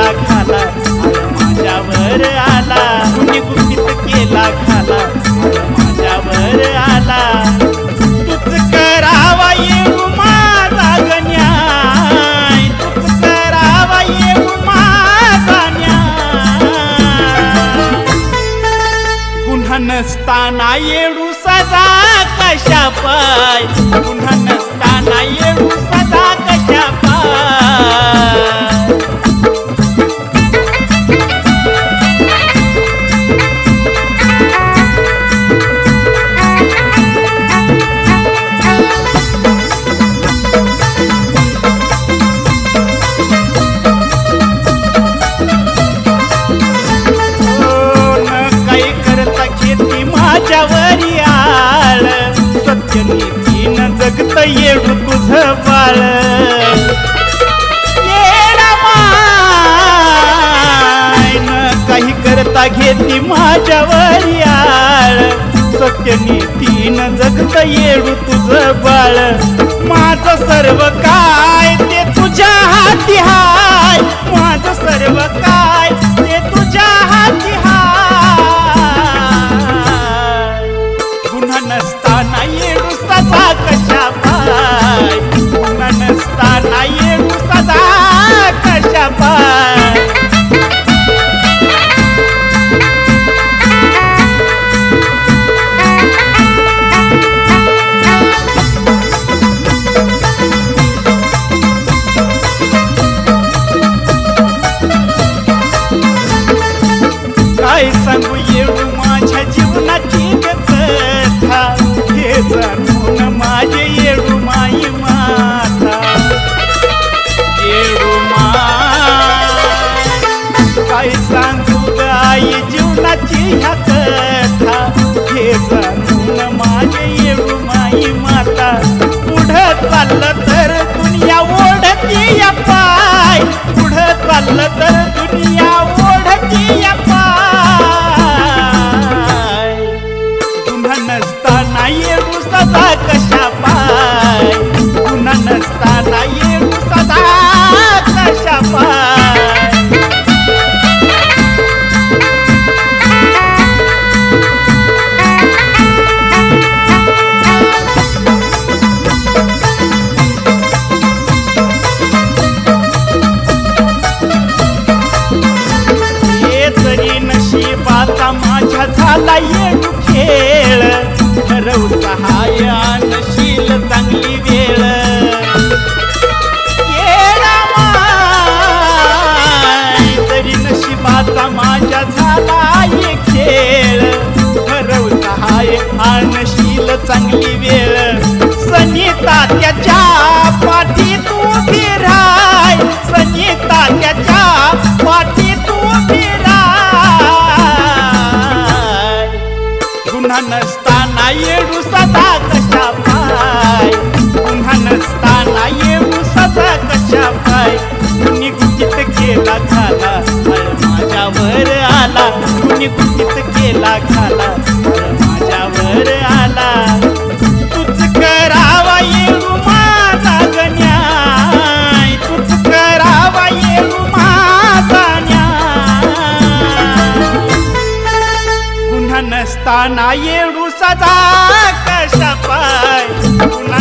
केला खाला माझ्यावर आला. कुणी गुपित केला खाला माझ्यावर आला. नसताना येऊ सदा कशा पाय पुन्हा नसताना येऊ सदा कशा सत्य जगत येडू तुझ बाळ. काही करता घेती माझ्यावर याळ. सत्यनी तीन जगत येडू तुझ बाळ. माझं सर्व का sangu होता कशा पाय? पुन्हा नसताना येऊ सदा कशा पाय? नशिबाचा माझ्या झाला येऊ नशील चांगली वेळ. सनिता त्याच्या पाठी तू फिराय सनिता त्याच्या पाठी तू फिराय गुन्हा नसताना येऊ सदा कशा पाय? गुन्हा नसताना येऊ सदा कशा पाय? कुणी गुचित केला झाला? माझ्यावर आला. कुणी गुचित केला झाला? नसताना येडू सदा कशा पाय? तुला